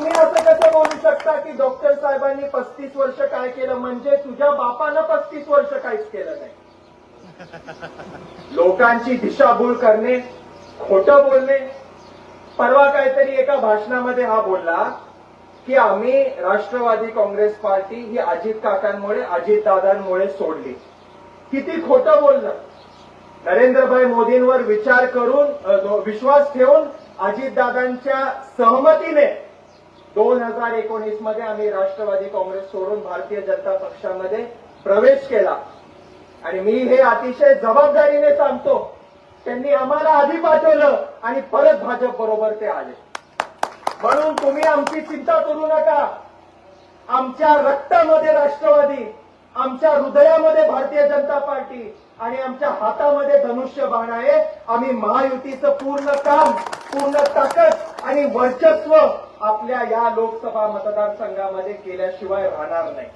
तुम्ही असं कसं बोलू शकता की डॉक्टर साहेबांनी पस्तीस वर्ष काय केलं? म्हणजे तुझ्या बापानं पस्तीस वर्ष काहीच केलं नाही. लोकांची दिशाभूल करणे खोटं बोलणे. परवा काहीतरी एका भाषणामध्ये हा बोलला की आम्ही राष्ट्रवादी काँग्रेस पार्टी ही अजित काकांमुळे अजितदादांमुळे सोडली. किती खोटं बोललं. नरेंद्रभाई मोदींवर विचार करून विश्वास ठेवून अजितदादांच्या सहमतीने दोन हजार एकोणीसमध्ये आम्ही राष्ट्रवादी काँग्रेस सोडून भारतीय जनता पक्षामध्ये प्रवेश केला. आणि मी हे अतिशय जबाबदारीने सांगतो त्यांनी आम्हाला आधी पाठवलं आणि परत भाजप बरोबर ते आले. म्हणून तुम्ही आमची चिंता करू नका. आमच्या रक्तामध्ये राष्ट्रवादी आमच्या हृदयामध्ये भारतीय जनता पार्टी आणि आमच्या हातामध्ये धनुष्यबाण आहे. आम्ही महायुतीचं पूर्ण काम पूर्ण ताकद आणि वर्चस्व आपल्या या लोकसभा मतदारसंघामध्ये केल्याशिवाय राहणार नाही.